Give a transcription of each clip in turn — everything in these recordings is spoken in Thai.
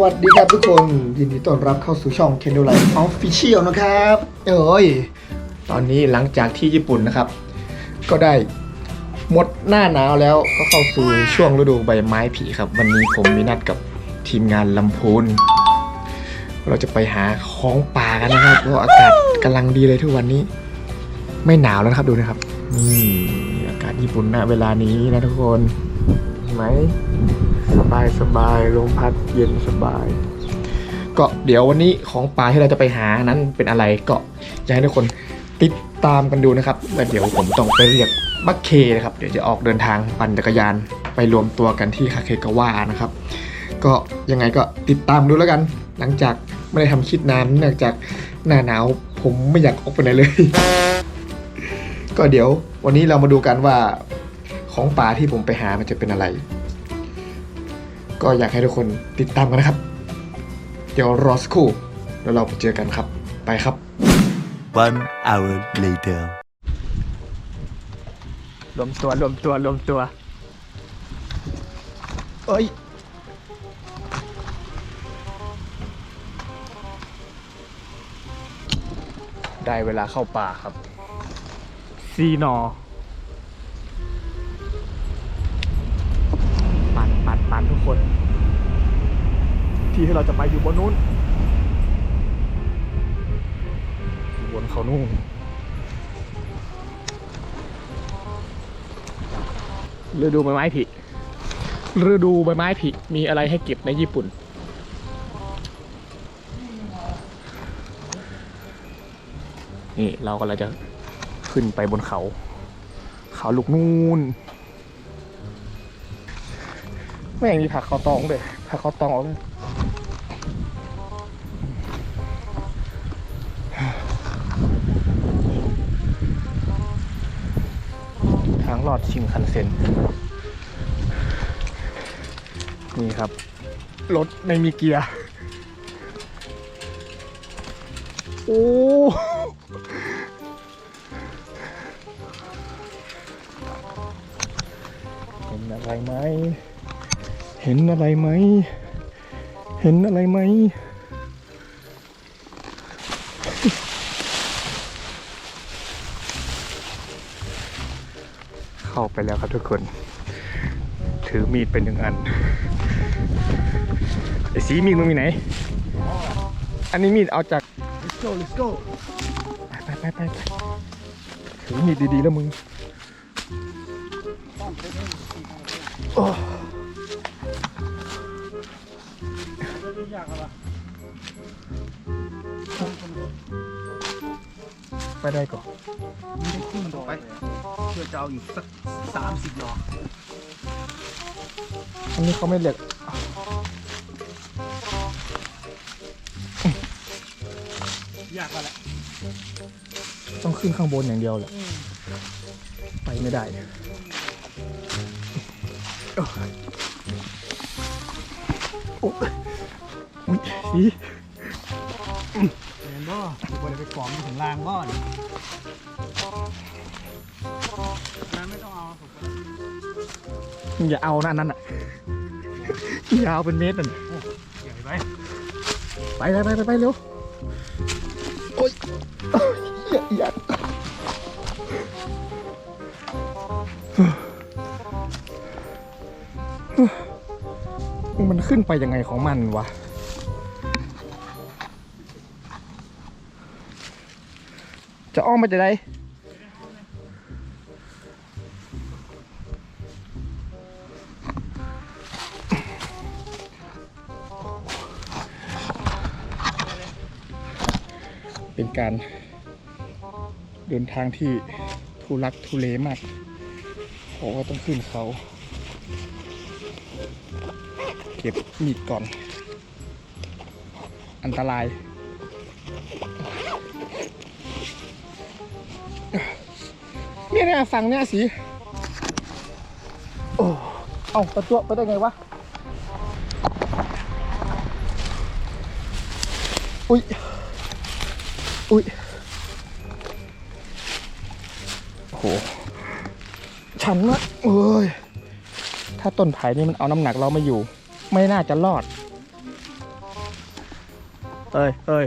สวัสดีครับทุกคนยินดีต้อนรับเข้าสู่ช่อง Kendo Life Official นะครับ เอ้ย ตอนนี้หลังจากที่ญี่ปุ่นนะครับ ก็ได้หมดหน้าหนาวแล้วก็เข้าสู่ช่วงฤดูใบไม้ผลิครับ วันนี้ผมมีนัดกับทีมงานลำพูน เราจะไปหาของป่ากันนะครับเพราะอากาศกำลังดีเลยทุกวันนี้ ไม่หนาวแล้วนะครับดูนะครับนี่อากาศญี่ปุ่นณเวลานี้นะทุกคน ไหม สบายสบายลมพัดเย็นสบาย ก็เดี๋ยววันนี้ของป่าที่เราจะไปหานั้นเป็นอะไรก็อยากให้ทุกคนติดตามกันดูนะครับแล้วเดี๋ยวผมต้องไปเรียกบัคเคนะครับ เดี๋ยวจะออกเดินทางปั่นจักรยานไปรวมตัวกันที่คาเคกาวะนะครับ ก็ยังไงก็ติดตามดูแล้วกัน หลังจากไม่ได้ทำคลิปนานเนื่องจากหน้าหนาวผมไม่อยากออกไปไหนเลย ก็เดี๋ยววันนี้เรามาดูกันว่า ของป่าที่ผมไปหามันจะเป็นอะไร ก็อยากให้ทุกคนติดตามกันนะครับ เดี๋ยวรอสักครู่แล้วเราไปเจอกันครับ ไปครับ One hour later. รวมตัวรวมตัวรวมตัวเอ้ย ได้เวลาเข้าป่าครับ ซีนอ ปั่นปั่นปั่นทุกคน ที่ที่เราจะไปอยู่บนนู้นอยู่บนเขานู่นฤดูใบไม้ผลิฤดูใบไม้ผลิมีอะไรให้เก็บในญี่ปุ่น นี่เราก็เลยจะขึ้นไปบนเขา เขาลูกนูน ไม่งมีผักเขาตองเลยผักเขาตองเอาเลยทางลอดชิมคันเซ็น นี่ครับ รถไม่มีเกียร์ โอ้ ห็นอะไรไหม เห็นอะไรไหม เข้าไปแล้วครับทุกคน ถือมีดเป็นหนึ่งอัน ไอ้สีมีดมึงมีไหน อันนี้มีดเอาจาก let's go let's go ไปไปไปไปถือมีดดีๆแล้วมึงโอ้ ไปได้ก่อนไม่ได้ขึ้นต่อไป เพื่อจะเอาอยู่สักสามสิบหลออันนี้เขาไม่เรียกยากกว่าแหละต้องขึ้นข้างบนอย่างเดียวแหละไปไม่ได้โอ้ยโอ้ยอุ๊ยสีเห็นบ่ บริไปถึงลางบ่อนนั้นไม่ต้องเอาถูกปะมึงอย่าเอานะอันนั้นอะ ยาวเป็นเมตรอะใหญ่ไปไปไปไปไปไปเร็วโอ๊ยอย่าอย่ามันขึ้นไปยังไงของมันวะ จะอ้อมมาจะได้เป็นการเดินทางที่ทุลักทุเลมากเพราะว่าต้องขึ้นเขา เก็บมีดก่อน อันตราย เนี่ยฝั่งเนี่ยสิโอ้ เอาตะจั่วไปได้ไงวะ อุ้ย อุ้ยโอ้โหฉันนะเอ้ย ถ้าต้นไผ่นี่มันเอาน้ำหนักเราม่อยู่ ไม่น่าจะรอด เอ้ยเอ้ย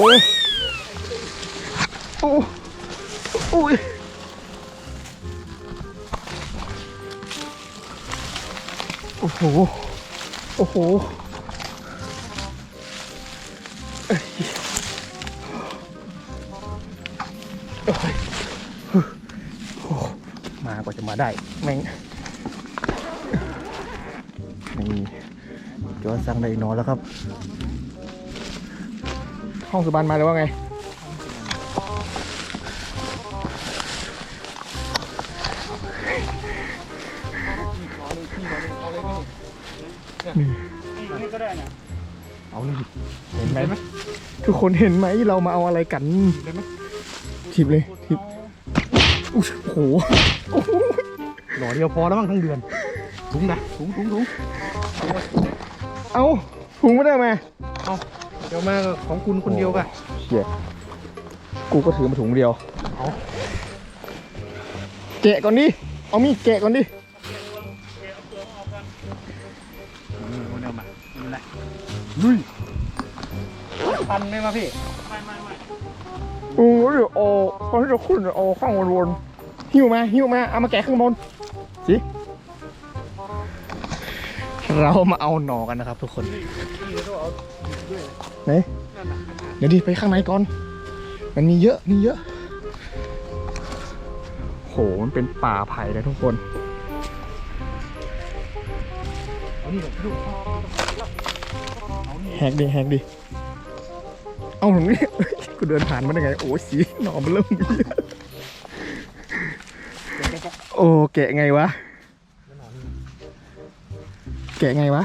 อ้โอ้โอ้ยโอ้โห โอ้โหเอ้ยมากว่าจะมาได้ แม่งนี่จอสั่งได้นอนแล้วครับ ห้องสุบันมาหรือว่าไง นี่ก็ได้นะเอาเลยเห็นไหมทุกคนเห็นไหมเรามาเอาอะไรกันทิบเลยทิบอุ๊ยโอ้โหหล่อเดียวพอแล้วมั้งทั้งเดือนถุงนะถุงถุงถุงเอาถุงไม่ได้มา เดี๋ยวมาของคุณคนเดียวกันเชี่ยกูก็ถือมาถุงเดียวเอาแกะก่อนดิ เอามีดแกะก่อนดิคนเดียวมาไม่เป็นไรลุยพันไหมมาพี่โอ้ยโอ้ตอนที่จะขึ้นโอ้ข้างบนวนๆหิ้วมาหิ้วมา เอามาแกะข้างบน สิ เรามาเอาหนอกันนะครับทุกคน นี่แล้วก็เอาด้วยไหนนั่นน่ะเดี๋ยวดิไปข้างในก่อน มันมีเยอะมีเยอะ โห มันเป็นป่าไผ่เลยทุกคน เอานี่แบบลูกเอานี่แฮกดิแฮกดิ เอาหนูนี่ กูเดินผ่านมาได้ไง โอ้ยสีหนอมเริ่มมีเยอะโอ้แกะไงวะแกะไงวะ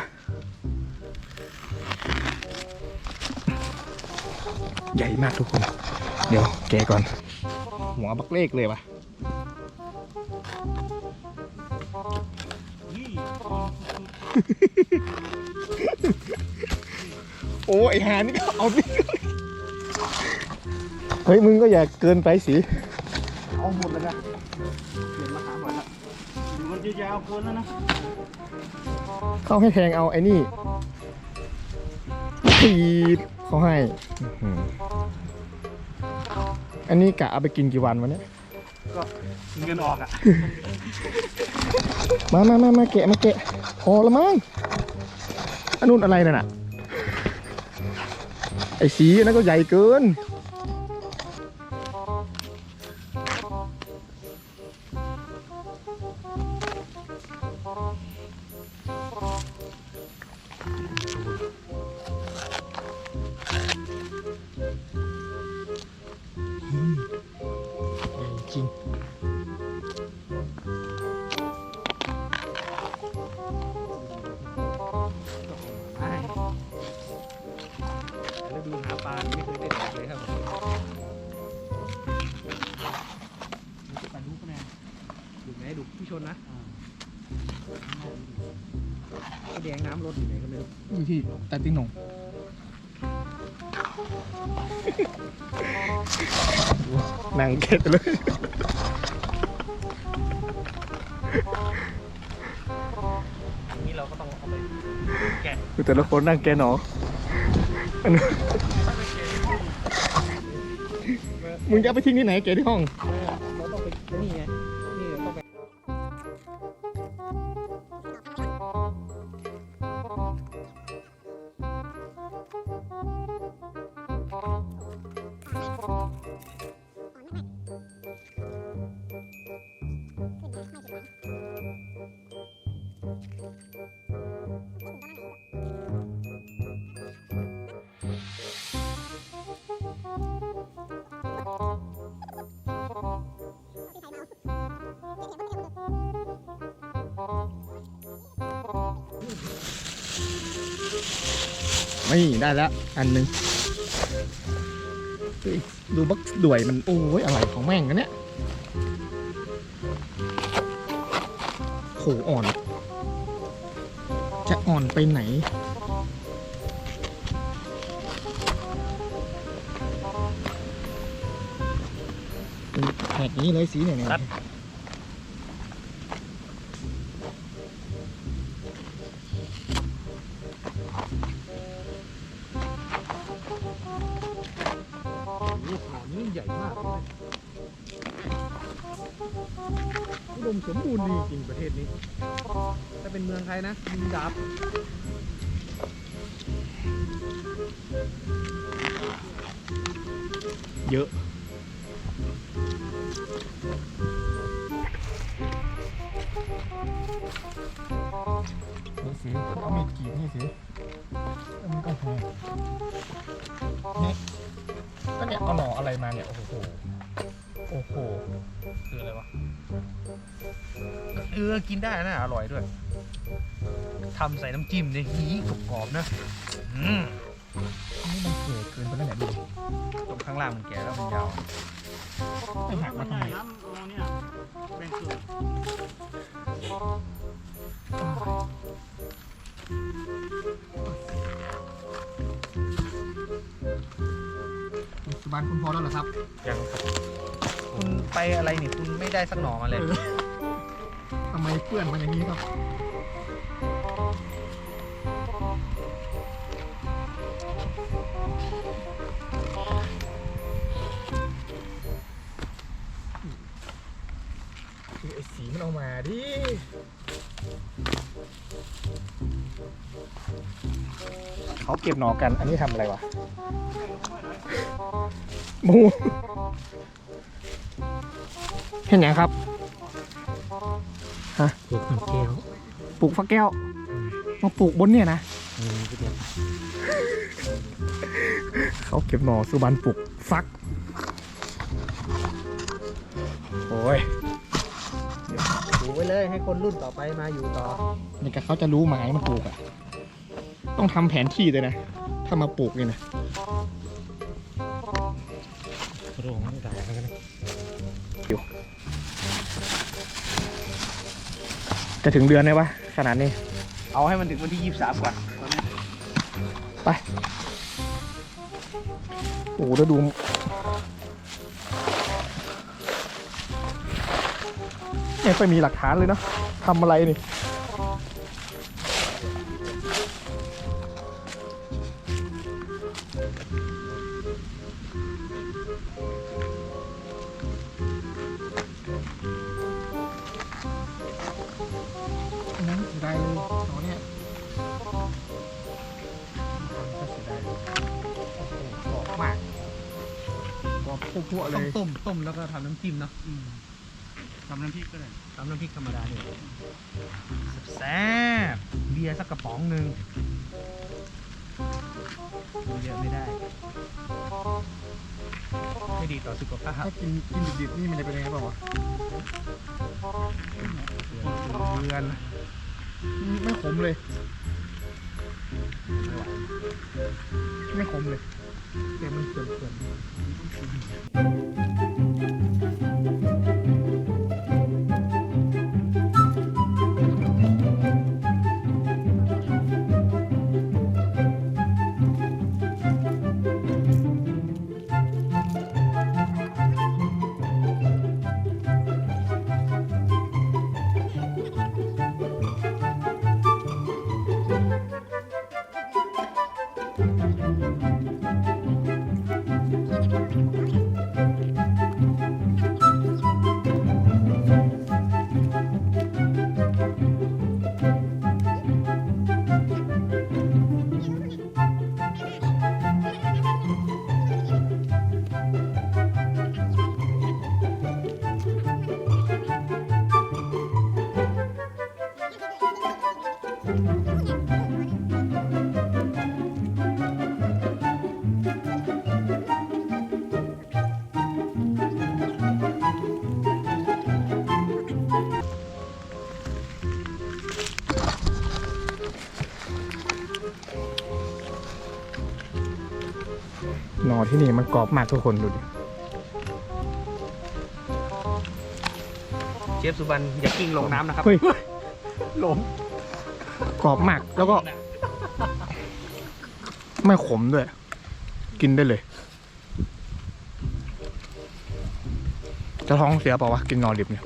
ใหญ่มากทุกคน เดี๋ยวแกะก่อน หัวบักเลขเลยวะนี่โอ้ไอหานี่ก็เอาดิเฮ้ย มึงก็อย่าเกินไปสิเอาหมดแล้วนะเปลี่ยนมาหาหมดแล้วมันจะยาวเกินแล้วนะ เข้าให้แทงเอาไอ้นี่ ทีดเขาให้อื้อหืออันนี้กะเอาไปกินกี่วันวะเนี่ย ก็เงินออกอะ มามามามาแกะมาแกะ พอละมั้งอันนู้นอะไรน่ะน่ะ ไอ้สีอันนั้นก็ใหญ่เกิน นนะไอ้แดงน้ำรถอยู่ไหนก็ไม่รู้อยู่ที่ตาติ้งหนงนั่งเก็ตเลยอันนี้เราก็ต้องเอาไปแกะคือแต่ละคนนั่งแกหนออันนั้นมึงจะเอาไปทิ้งที่ไหนแกที่ห้องเราต้อ ไม่ได้แล้ว อันหนึ่งดูบักด่วยมัน โอ้ยอะไรของแม่งกันเนี่ย หอ่อน จะอ่อนไปไหนอแหกนี้เลยสีเนี่ยเนี่ยครับลูกขาวนี้ใหญ่มากเลย ดมสมบูรณ์ดีจริงประเทศนี้ ถ้าเป็นเมืองไทยนะมีดับเยอะ ออกินได้นะอร่อยด้วยทำใส่น้ำจิ้มเนี่ยหีกรอบๆนะอืมนี่มันเกิดเกินไปแล้วเนี่ยดูตรงข้างล่างมันแก่แล้วมันยาวไปหักมาทำไมน้ำโอ้เนี่ยแบ่งส่วนสุบานคุณพอแล้วเหรอครับยังครับคุณไปอะไรนี่คุณไม่ได้สักหน่อมาเลย ทำไมเพื่อนมันอย่างนี้ครับคือไอ้สีมันเอามาดิเขาเก็บหนอกัน อันนี้ทำอะไรวะมูเห็นยังครับ ปลูกมันแก้วปลูกฟักแก้ว มาปลูกบนเนี่ยนะเขาเก็บหน่อสุบันปลูกฟัก โอ้ยปลูกไว้เลยให้คนรุ่นต่อไปมาอยู่ต่อนี่ก็เขาจะรู้หมายมันปลูกอะต้องทำแผนที่เลยนะ ถ้ามาปลูกนี่นะ จะถึงเดือนไหมวะขนาดนี้ เอาให้มันถึงวันที่ยี่สิบสามก่อนตอนนี้ไป โอ้โหแล้วดู ไม่ค่อยมีหลักฐานเลยเนาะทำอะไรนี่ ทำน้ำจิ้มเนาะทำน้ำพริกก็ได้ทำน้ำพริกธรรมดาเนี่ยแซ่บเบียร์สักกระป๋องหนึ่งเยอะไม่ได้ ไม่ดีต่อสุขภาพถ้ากินกินดิบๆนี่มันจะเป็นยังไงบ้างวะเดือนไม่ขมเลย ไม่ไหวไม่ขมเลย แต่มันเปื่อนๆหน อที่นี่มันกรอบมากทุกคนดูดิเชฟสุบันอย่ากิ้งลงน้ำนะครับเฮ้ยล้มกรอบมากแล้วก็ ไม่ขมด้วย กินได้เลย จะท้องเสียเปล่าวะกินนอนดิบเนี่ย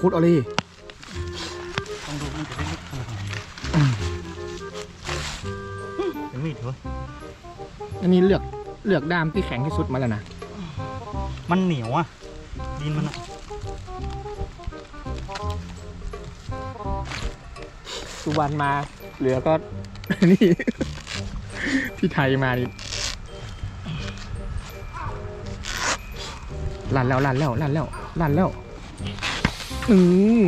คุดเอาเลยต้องดูมันจะได้ลึกขนาดไหนยังมีดเหรออันนี้เลือกเลือกด้ามที่แข็งที่สุดมาแล้วนะ มันเหนียวอะ ดินมันอะสุวรรณมา เหลือก็ นี่ พี่ไทยมานี่ลั่นแล้วลั่นแล้วลั่นแล้วลั่นแล้ว อืม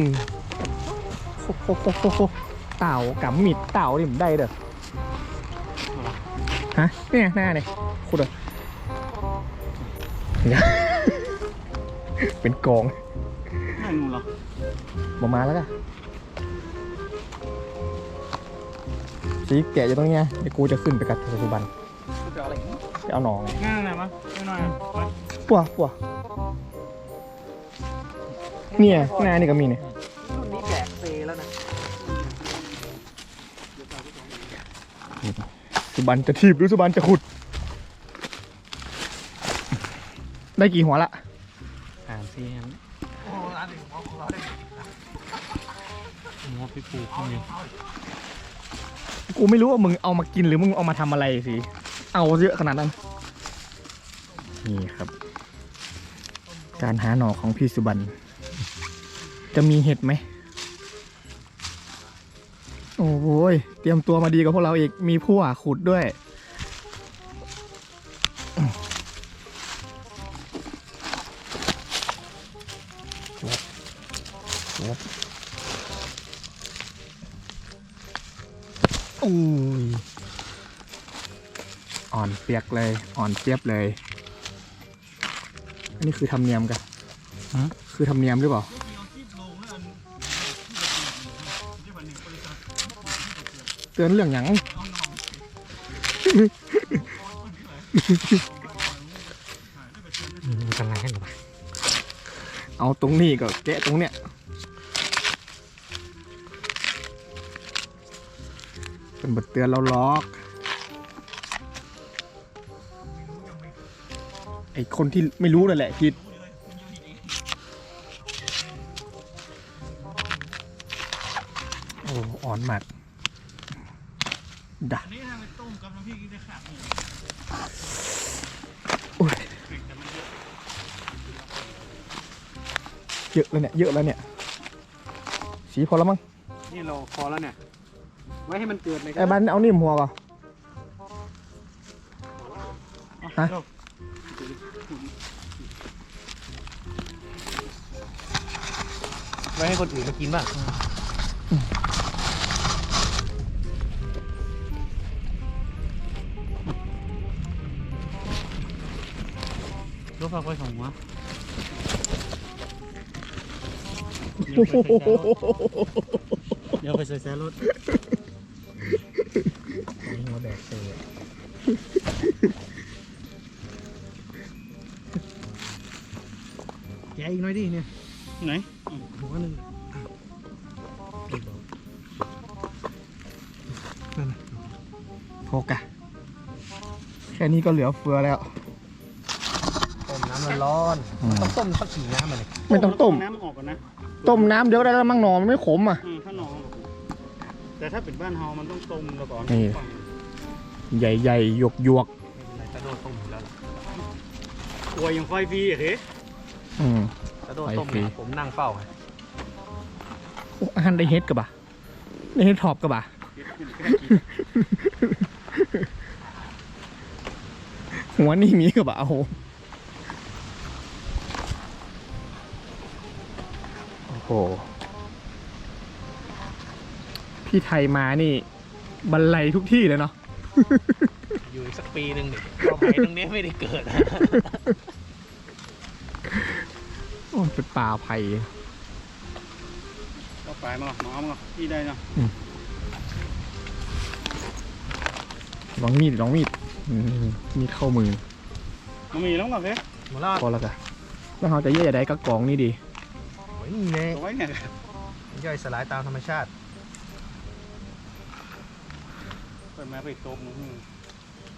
โคโคโคโคโคเต่ากำมิดเต่าดิมได้เด้อฮะเนี่ยหน้าเนี่ยคุดเลยเนี่ยเป็นกองไม่งูเหรอบอมาแล้วก็สีแกะอยู่ตรงเนี้ยเดี๋ยวกูจะขึ้นไปกับปัจจุบันจะเอาอะไรไปเอาหนองง่ายไหนมั้งไม่น้อยปปัวปว เนี่ยหน้านี่ก็มีเนี่ยรุ่นนี้แบกเซแล้วนะสุบันจะทีบหรือสุบันจะขุด ได้กี่หัวละอ่านซีนโอ้ร้านนี้ของเราได้หัวพี่ปูข้างในกูไม่รู้ว่ามึงเอามากินหรือมึงเอามาทำอะไรสิ เอาเยอะขนาดนั้น นี่ครับ การหาหน่อของพี่สุบัน จะมีเห็ดไหม โอ้โหยเตรียมตัวมาดีกับพวกเราอีก มีผู้หาขุดด้วย โอ้ย อ่อนเปียกเลย อ่อนเจี๊ยบเลย อันนี้คือธรรมเนียมกัน คือธรรมเนียมหรือเปล่า ตือนเรื่องหยังมันจะไงให้หนูเอาตรงนี้ก็แกะตรงเนี้ยเป็นบทเตือนเราล็อก ไอคนที่ไม่รู้นั่นแหละคิดโอ้อ่อนมา กดักนี่ทางไปต้มกับน้ำพริกได้ขาดหมูโอ้ยเยอะแล้วเนี่ย เยอะแล้วเนี่ย สีพอแล้วมั้งนี่เราพอแล้วเนี่ย ไว้ให้มันเกิดเลยไอ้บ้านเอานิ่มหัวก่อน ฮะ ไว้ให้คนอื่นมากินบ้าง รถไฟฟ้ของวโอ้โหเดี๋ยวไปใส่แซรถหัวแดกเซ่แกอีกหน่อยดิเนี่ย ไหนหัวหนึ่งโฟกะแค่นี้ก็เหลือเฟือแล้ว ต้มน้ำร้อนๆต้องต้มสักกี่น้ำมันเลยไม่ต้องต้ม น้ำมันออกก่อนนะต้มน้ำเดี๋ยวได้แล้วมั่งหนอมันไม่ขมอะ อืมถ้าหนองแต่ถ้าเป็นบ้านเฮามันต้องต้มแล้วก่อนนี่ ใหญ่ๆหยวกหยวกไม่เป็นไรตะโดดต้มอยู่แล้วล่ะกลัวยังไฟฟรีอะเฮ้ๆอืม ตะโดดต้มไปฟรีเนี่ยผมนั่งเฝ้าไงโอ้อาหารได้เฮ็ดกับบ่ะได้เฮ็ดทอบกับบ่ะ หัวนี่มีกับบ่ะโอ้โพี่ไทยมานี่บรรลัยทุกที่เลยเนาะ อยู่อีกสักปีหนึ่งเนี่ยเราไปตรงนี้ไม่ได้เกิดนะโอ้ยเป็นป่าไผ่ ก็ไปมาหนอมาพี่ได้เนาะลองมีดลองมีดอืมมีดเข้ามือมันมีแล้วเหรอเฮ้หมดแล้วพอแล้วกันแล้วเราจะเยอะจะได้ก็กล่องนี่ดีโอ้ย นี่เลยเอาไว้เนี่ยย่อยสลายตามธรรมชาติเปิดมาไปตกหนู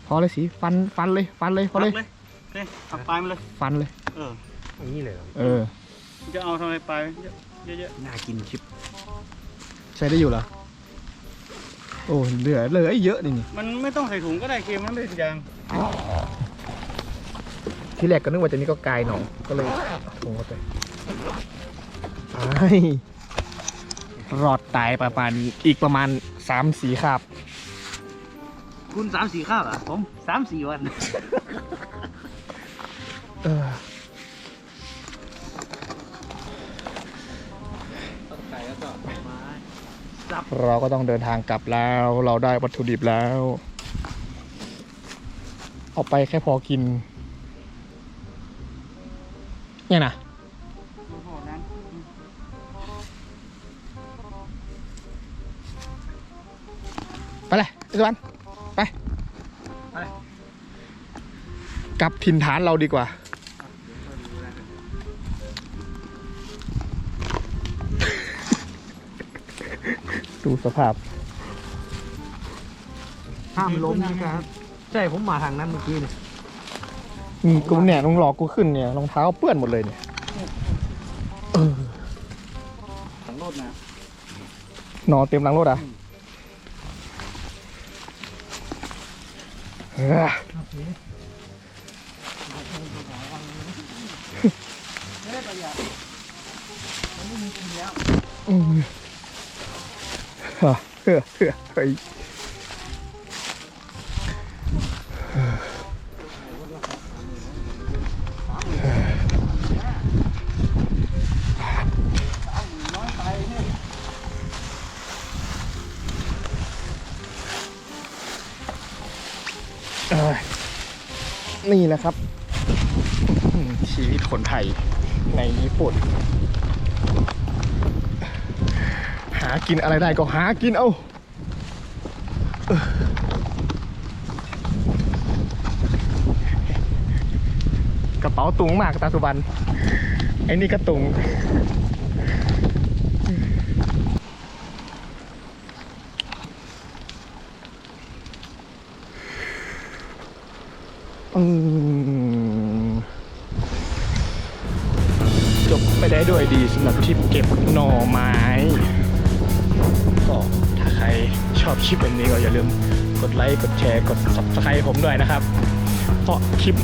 พอเลยสิฟันฟันเลยฟันเลยพอเลยเลยโอเคเอาปลายมาเลยฟันเลย เอออย่างนี้เลยเหรอเออจะเอาทำไมปลายเยอะน่ากินชิบใช้ได้อยู่เหรอโอ้เหลือเหลือเยอะนี่นี่ๆมันไม่ต้องใส่ถุงก็ได้เค็มมันเลยทุกอย่างที่แรกก็นึกว่าจะนี่ก็กายหนองก็เลยถุงเข้าไปไอ้ รอดตายประมาณอีกประมาณสามสีคาบคุณสามสี่ข้าวเหรอผมสามสี่วัน เออไก่แล้วก็ไม้เราก็ต้องเดินทางกลับแล้ว เราได้วัตถุดิบแล้ว เอาไปแค่พอกิน เนี่ยนะ สุวรรณไป ไป กลับถิ่นฐานเราดีกว่า ดูสภาพ ห้ามล้มนะครับ ใช่ผมมาทางนั้นเมื่อกี้เนี่ยอืมกูเนี่ยลงหลอกกูขึ้นเนี่ยรองเท้าเปื้อนหมดเลยเนี่ยเออสังโรดนะนอนเต็มหลังรถอะ เอออืมเฮ้ นี่แหละครับ ชีวิตคนไทยในญี่ปุ่น หากินอะไรได้ก็หากินเอาเออกระเป๋าตุงมากตาสุบันไอ้นี่ก็ตุง จบไปได้ด้วยดีสำหรับทริปเก็บหน่อไม้ ก็ถ้าใครชอบคลิปแบบนี้ก็อย่าลืมกดไลค์ กดแชร์ กด subscribe ผมด้วยนะครับ เพราะคลิป